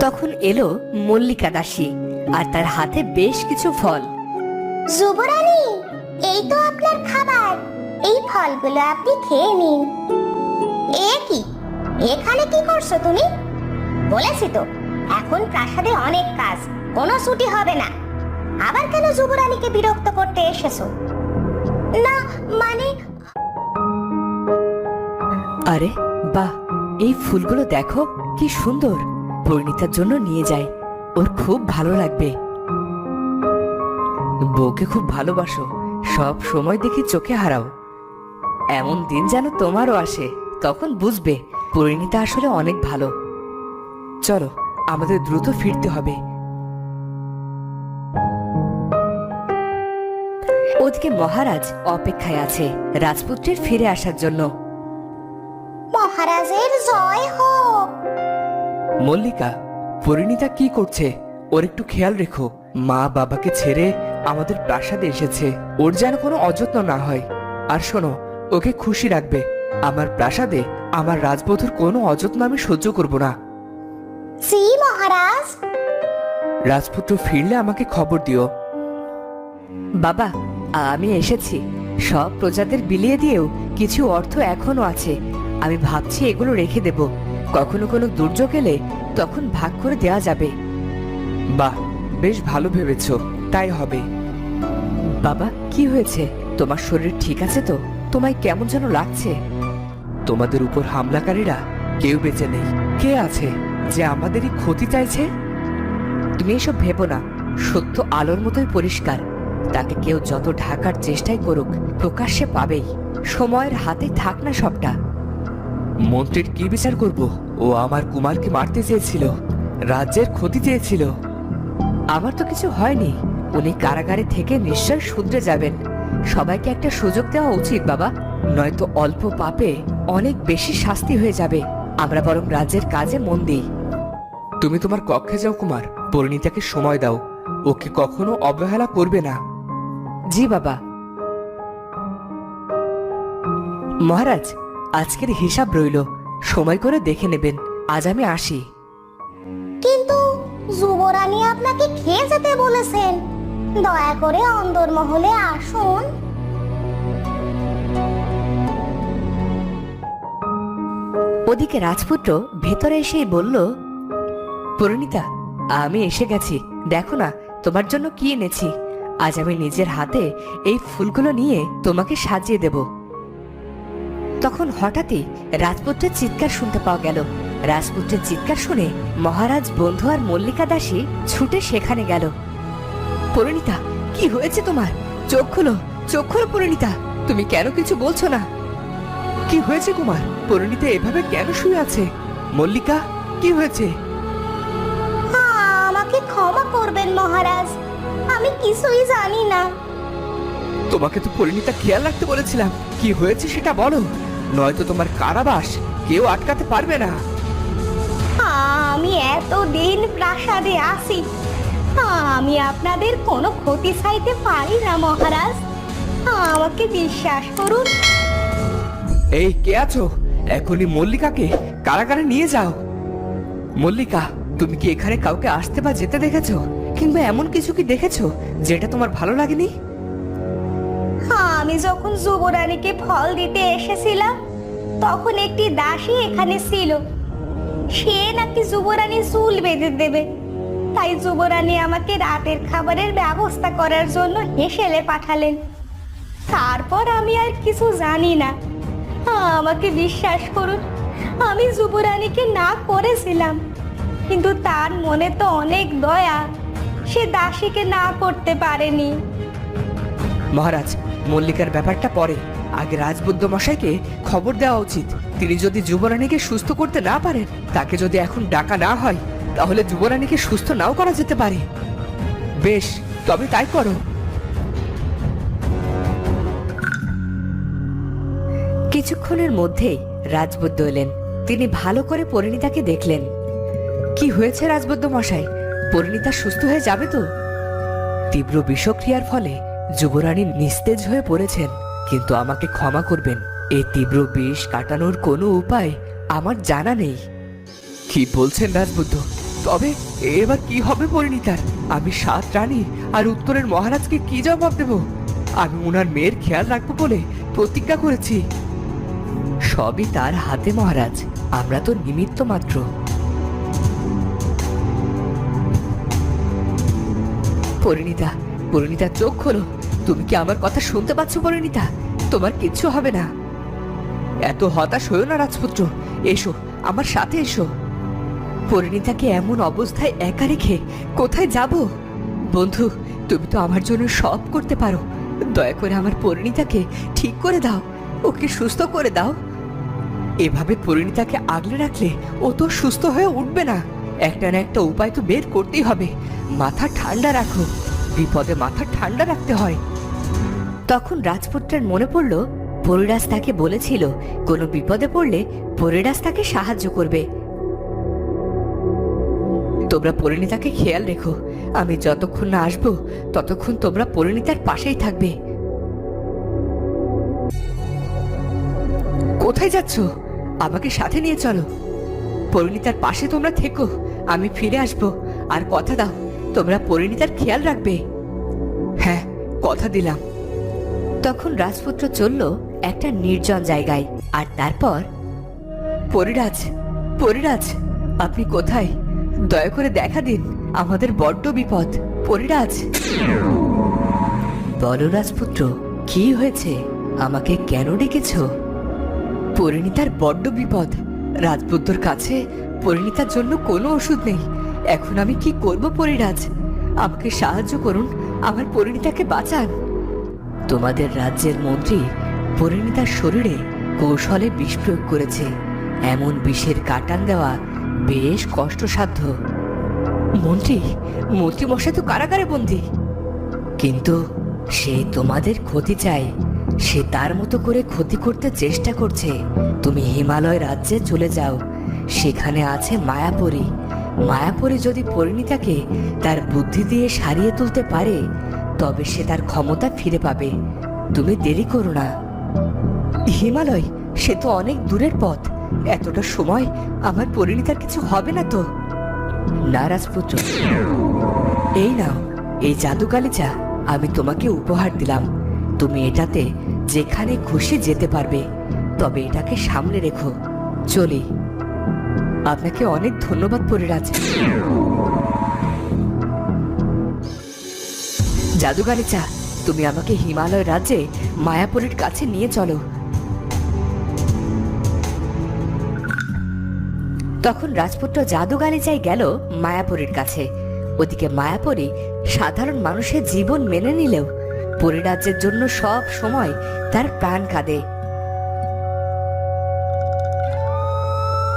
তখন এলো মল্লিকা দাসী আর তার হাতে বেশ কিছু ফল। যুবরানী এই তো আপনার খাবার। এই ফলগুলো আপনি খেয়ে নিন। এ কি? এখানে কি করছ তুমি? বলেছি তো এখন প্রাসাদে অনেক কাজ কোনো ছুটি হবে না। আবার কেন যুবরানীকে বিরক্ত করতে এসেছ? না মানে আরে বাহ এই ফুলগুলো দেখো কি সুন্দর। পরিণীতার জন্য নিয়ে যায়। ওর খুব ভালো লাগবে। বউকে খুব ভালোবাসো। সব সময় দেখি চোখে হারাও। এমন দিন যেন তোমারও আসে, তখন বুঝবে পরিণীতা আসলে অনেক ভালো। চলো, আমাদের দ্রুত ফিরতে হবে। ওদিকে মহারাজ অপেক্ষায় আছে, রাজপুত্রের ফিরে আসার জন্য। মহারাজের জয় হোক। মল্লিকা পরিণীতা কি করছে? ওর একটু খেয়াল রেখো। মা বাবাকে ছেড়ে আমাদের প্রাসাদে এসেছে। ওর যেন কোনো অযত্ন না হয়। আর শোনো ওকে খুশি রাখবে। আমার প্রাসাদে আমার রাজবধূর কোনো অযত্ন আমি সহ্য করব না। মহারাজ। রাজপুত্র ফিরলে আমাকে খবর দিও। বাবা আমি এসেছি। সব প্রজাদের বিলিয়ে দিয়েও কিছু অর্থ এখনও আছে। আমি ভাবছি এগুলো রেখে দেব। কখনো কোনো দুর্যোগ এলে তখন ভাগ করে দেওয়া যাবে। বাহ বেশ ভালো ভেবেছ তাই হবে। বাবা কি হয়েছে? তোমার শরীর ঠিক আছে তো? তোমায় কেমন যেন লাগছে। তোমাদের উপর হামলাকারীরা কেউ বেঁচে নেই। কে আছে যে আমাদেরই ক্ষতি চাইছে? তুমি এসব ভেবো না। সত্য আলোর মতোই পরিষ্কার। তাকে কেউ যত ঢাকার চেষ্টাই করুক প্রকাশ্যে পাবেই। সময়ের হাতে থাক না সবটা। মন্ত্রীর কি বিচার করব? ও আমার কুমারকে মারতে চেয়েছিল, রাজ্যের ক্ষতি চেয়েছিল। আমার তো কিছু হয়নি। উনি কারাগারে থেকে নিশ্চয় শুধরে যাবেন। সবাইকে একটা সুযোগ দেওয়া উচিত, বাবা। নয়তো অল্প পাপে অনেক বেশি শাস্তি হয়ে যাবে। আমরা বরং রাজ্যের কাজে মন দিই। তুমি তোমার কক্ষে যাও, কুমার। পরিণীতাকে সময় দাও। ওকে কখনো অবহেলা করবে না। জি, বাবা। মহারাজ আজকের হিসাব রইল। সময় করে দেখে নেবেন। আজ আমি আসি। কিন্তু যুবরানী আপনাকে খেয়ে যেতে বলেছেন? দয়া করে অন্দরমহলে আসুন। ওদিকে রাজপুত্র ভেতরে এসেই বলল পরিণীতা আমি এসে গেছি। দেখো না তোমার জন্য কি এনেছি। আজ আমি নিজের হাতে এই ফুলগুলো নিয়ে তোমাকে সাজিয়ে দেব। তখন হঠাৎই রাজপুত্রের চিৎকার শুনতে পাওয়া গেল। রাজপুত্রের চিৎকার শুনে মহারাজ বন্ধু আর মল্লিকা দাসী ছুটে সেখানে গেল। পরিণীতা কি হয়েছে তোমার? চোখ খুলো চোখ খুলো পরিণীতা। তুমি কেন কিছু বলছো না? কি হয়েছে কুমার? পরিণীতা এভাবে কেন শুয়ে আছে? মল্লিকা কি হয়েছে? আমাকে ক্ষমা করবেন মহারাজ। আমি কিছুই জানি না। তোমাকে তো পরিণীতা খেয়াল রাখতে বলেছিলাম। কি হয়েছে সেটা বলো। নয়তো তোমার কারাবাস কেউ আটকাতে পারবে না। আমি এতদিন প্রাসাদে আসি আমি আপনাদের কোনো ক্ষতি চাইতে পারি না মহারাজ। আমাকে বিশ্বাস করুন। এই কে আছো? এখনই মল্লিকাকে কারাগারে নিয়ে যাও। মল্লিকা তুমি কি এখানে কাউকে আসতে বা যেতে দেখেছ? কিংবা এমন কিছু কি দেখেছ যেটা তোমার ভালো লাগেনি? আমি যখন যুবরানীকে ফল দিতে এসেছিলাম, তখন একটি দাসী এখানে ছিল। সে নাকি যুবরানী চুল বেঁধে দেবে। তাই যুবরানী আমাকে রাতের খাবারের ব্যবস্থা করার জন্য হেসেলে পাঠালেন। তারপর আমি আর কিছু জানি না। আমাকে বিশ্বাস করুন, আমি যুবরানীকে না করেছিলাম। কিন্তু তার মনে তো অনেক দয়া, সে দাসীকে না করতে পারেনি। মহারাজ মল্লিকার ব্যাপারটা পরে। আগে রাজবুদ্ধ মশাইকে খবর দেওয়া উচিত। তিনি যদি যুবরানীকে সুস্থ করতে না পারেন, তাকে যদি এখন ডাকা না হয়, তাহলে যুবরানীকে সুস্থ নাও করা যেতে পারে। বেশ, তবে তাই করো। কিছুক্ষণের মধ্যেই রাজবুদ্ধ এলেন। তিনি ভালো করে পরিণীতাকে দেখলেন। কি হয়েছে রাজবুদ্ধ মশাই? পরিণীতা সুস্থ হয়ে যাবে তো? তীব্র বিষক্রিয়ার ফলে যুবরানী নিস্তেজ হয়ে পড়েছেন কিন্তু আমাকে ক্ষমা করবেন। এই তীব্র বিষ কাটানোর কোনো উপায় আমার জানা নেই। কি বলছেন রাজবুদ্ধ তবে এবার কি হবে পরিণীতার? আমি সাত রানী আর উত্তরের মহারাজকে কি জবাব দেব? আমি ওনার মেয়ের খেয়াল রাখব বলে প্রতিজ্ঞা করেছি। সবই তার হাতে মহারাজ আমরা তো নিমিত্ত মাত্র। পরিণীতা পরিণীতা চোখ খোলো। তুমি কি আমার কথা শুনতে পাচ্ছ পরিণীতা? তোমার কিচ্ছু হবে না। এত হতাশ হয়েও না রাজপুত্র। এসো, আমার সাথে এসো। পরিণীতাকে এমন অবস্থায় একা রেখে কোথায় যাব? বন্ধু, তুমি তো আমার জন্য সব করতে পারো। দয়া করে আমার পরিণীতাকে ঠিক করে দাও। ওকে সুস্থ করে দাও। এভাবে পরিণীতাকে আগলে রাখলে ও তো সুস্থ হয়ে উঠবে না। একটা না একটা উপায় তো বের করতেই হবে। মাথা ঠান্ডা রাখো। বিপদে মাথা ঠান্ডা রাখতে হয়। তখন রাজপুত্রের মনে পড়ল, পরিরাজ তাকে বলেছিল, কোনো বিপদে পড়লে পরিরাজ তাকে সাহায্য করবে। তোমরা পরিণীতাকে খেয়াল রেখো, আমি যতক্ষণ না আসব, ততক্ষণ তোমরা পরিণীতার পাশেই থাকবে। কোথায় যাচ্ছ? আমাকে সাথে নিয়ে চলো। পরিণীতার পাশে তোমরা থেকো, আমি ফিরে আসব, আর কথা দাও। তোমরা পরিণীতার খেয়াল রাখবে। হ্যাঁ কথা দিলাম। তখন রাজপুত্র চলল একটা নির্জন জায়গায় আর তারপর? পরিরাজ পরিরাজ আপনি কোথায়? দয়া করে দেখা দিন আমাদের বড্ড বিপদ। পরিরাজ। বলো রাজপুত্র কি হয়েছে? আমাকে কেন ডেকেছ? পরিণীতার বড্ড বিপদ। রাজপুত্রর কাছে পরিণীতার জন্য কোনো ওষুধ নেই। এখন আমি কি করব পরিরাজ? আমাকে সাহায্য করুন, আমার পরিণীতাকে বাঁচান। তোমাদের রাজ্যের মন্ত্রী পরিণীতার শরীরে কৌশলে বিষ প্রয়োগ করেছে। এমন বিষের কাটান দেওয়া বেশ কষ্টসাধ্য। মন্ত্রী মন্ত্রী মশাই তো কারাগারে বন্দি। কিন্তু সে তোমাদের ক্ষতি চায়। সে তার মতো করে ক্ষতি করতে চেষ্টা করছে। তুমি হিমালয় রাজ্যে চলে যাও। সেখানে আছে মায়াপরী। মায়াপরী যদি পরিণীতাকে তার বুদ্ধি দিয়ে সারিয়ে তুলতে পারে, তবে সে তার ক্ষমতা ফিরে পাবে। তুমি দেরি করো না। হিমালয়, সে তো অনেক দূরের পথ। এতটা সময় আমার পরিণীতার কিছু হবে না তো? না, রাজপুত্র। এই নাও, এই জাদু গালিচা আমি তোমাকে উপহার দিলাম। তুমি এটাতে যেখানে খুশি যেতে পারবে, তবে এটাকে সামনে রেখো। চলি। আপনাকে অনেক ধন্যবাদ পরিরাজ জাদুগালিচা তুমি আমাকে হিমালয় রাজ্যে মায়াপুরের কাছে নিয়ে চলো। তখন রাজপুত্র জাদুগালিচায় গেল মায়াপুরের কাছে। ওদিকে মায়াপুরে সাধারণ মানুষের জীবন মেনে নিলেও পরিরাজ্যের জন্য সব সময় তার প্রাণ কাঁদে।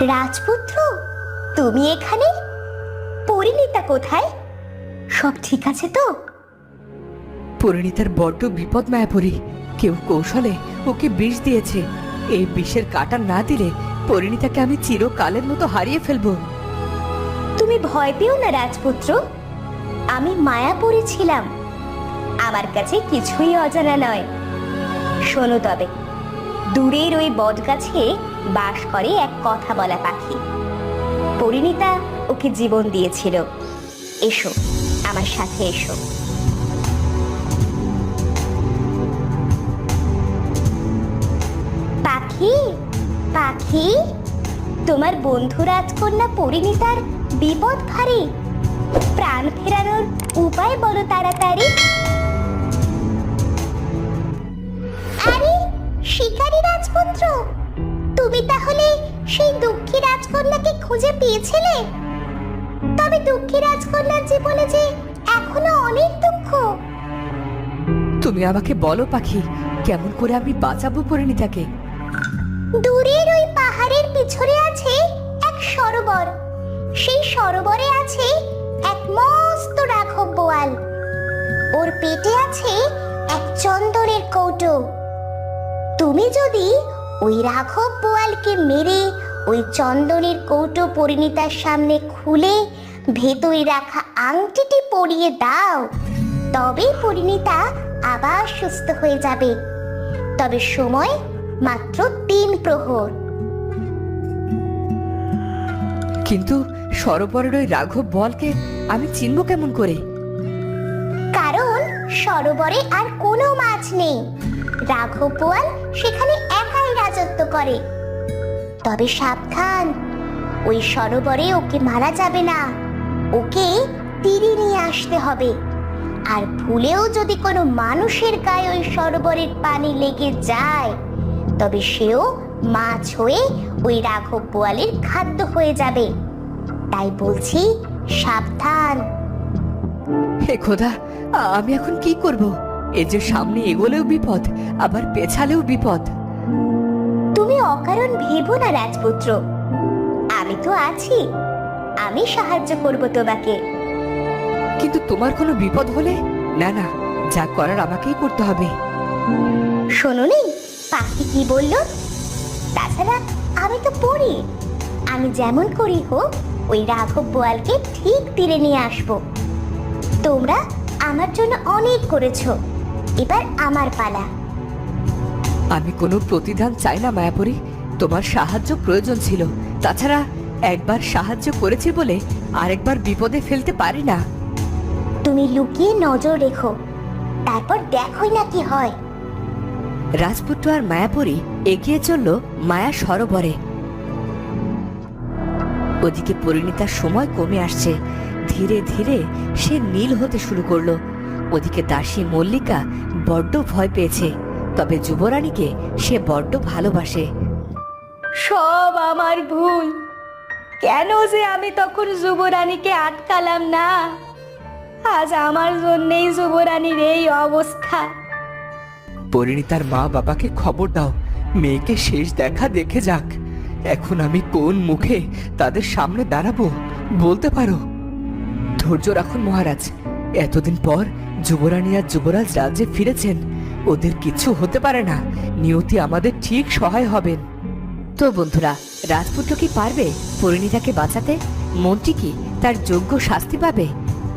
রাজপুত্র তুমি এখানে? পরিণীতা কোথায়? সব ঠিক আছে তো? পরিণীতার বড্ড বিপদ মায়াপুরী। কেউ কৌশলে ওকে বিষ দিয়েছে। এই বিষের কাটা না দিলে পরিণীতাকে আমি চিরকালের মতো হারিয়ে ফেলব। তুমি ভয় পেও না রাজপুত্র। আমি মায়াপুরী ছিলাম। আমার কাছে কিছুই অজানা নয়। শোনো তবে দূরের ওই বটগাছে বাস করে এক কথা বলা পাখি। পরিণীতা ওকে জীবন দিয়েছিল। এসো, আমার সাথে এসো। পাখি পাখি, তোমার বন্ধু রাজকন্যা পরিণীতার বিপদ ভারী প্রাণ ফেরানোর উপায় বলো তাড়াতাড়ি। শিকারী রাজপুত্র? তুমি তাহলে সেই দুঃখী রাজকন্যাকে খুঁজে পেয়েছিলে? তবে দুঃখী রাজকন্যার জীবনে যে এখনও অনেক দুঃখ। তুমি আমাকে বলো পাখি কেমন করে আমি বাঁচাবো পরিণীতাকে? দূরের ওই পাহাড়ের পিছনে আছে এক সরোবর। সেই সরোবরে আছে এক মস্ত রাঘব বোয়াল। ওর পেটে আছে এক চন্দনের কৌটো। তুমি যদি ওই রাঘব বোয়ালকে মেরে ওই চন্দনের কৌটো পরিণীতার সামনে খুলে ভেতরে রাখা আংটিটি পরিয়ে দাও, তবে পরিণীতা আবার সুস্থ হয়ে যাবে। তবে সময় মাত্র তিন প্রহর। কিন্তু সরোবরের ওই রাঘব বলকে আমি চিনব কেমন করে? সরোবরে আর কোনো মাছ নেই। রাঘব বোয়াল সেখানে একাই রাজত্ব করে। তবে সাবধান, ওই সরোবরে ওকে মারা যাবে না। ওকে তীরে নিয়ে আসতে হবে। আর ভুলেও যদি কোনো মানুষের গায়ে ওই সরোবরের পানি লেগে যায়, তবে সেও মাছ হয়ে ওই রাঘব বোয়ালের খাদ্য হয়ে যাবে। তাই বলছি, সাবধান। হে খোদা আমি এখন কি করব? এ যে সামনে এগোলেও বিপদ আবার পেছালেও বিপদ। তুমি অকারণ ভেবো না রাজপুত্র। আমি তো আছি। আমি সাহায্য করব তোমাকে। কিন্তু তোমার কোনো বিপদ হলে? না না যা করার আমাকেই করতে হবে। শোনোনি পাখি কি বলল? তাছাড়া আমি তো পড়ি। আমি যেমন করি হোক ওই রাঘব বোয়ালকে ঠিক তীরে নিয়ে আসব। তোমরা আমার জন্য অনেক করেছ। এবার আমার পালা। আমি কোনো প্রতিদান চাই না মায়াপুরী। তোমার সাহায্য প্রয়োজন ছিল। তাছাড়া একবার সাহায্য করেছি বলে আরেকবার বিপদে ফেলতে পারি না। তুমি লুকিয়ে নজর রেখো। তারপর দেখোই না কি হয়। রাজপুত্র আর মায়াপুরি এগিয়ে চলল মায়া সরোবরে। ওদিকে পরিণীতার সময় কমে আসছে। ধীরে ধীরে সে নীল হতে শুরু করল। ওদিকে দাসী মল্লিকা বড্ড ভয় পেয়েছে তবে যুবরানীকে সে বড্ড ভালোবাসে। সব আমার ভুল। কেন যে আমি তখন যুবরানীকে আটকালাম না? আজ আমার জন্যেই যুবরানীর এই অবস্থা। পরিণীতার মা বাবাকে খবর দাও মেয়েকে শেষ দেখা দেখে যাক। এখন আমি কোন মুখে তাদের সামনে দাঁড়াবো বলতে পারো? ধৈর্য রাখুন, মহারাজ। এতদিন পর যুবরানী আর যুবরাজ রাজ্যে ফিরেছেন। ওদের কিছু হতে পারে না। নিয়তি আমাদের ঠিক সহায় হবেন। তো বন্ধুরা, রাজপুত্র কি পারবে পরিণীতাকে বাঁচাতে? মন্ত্রী কি তার যোগ্য শাস্তি পাবে?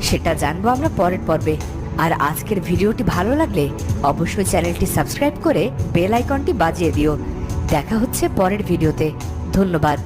সেটা জানব আমরা পরের পর্বে। আর আজকের ভিডিওটি ভালো লাগলে অবশ্যই চ্যানেলটি সাবস্ক্রাইব করে বেল আইকনটি বাজিয়ে দিও। দেখা হচ্ছে পরের ভিডিওতে। ধন্যবাদ।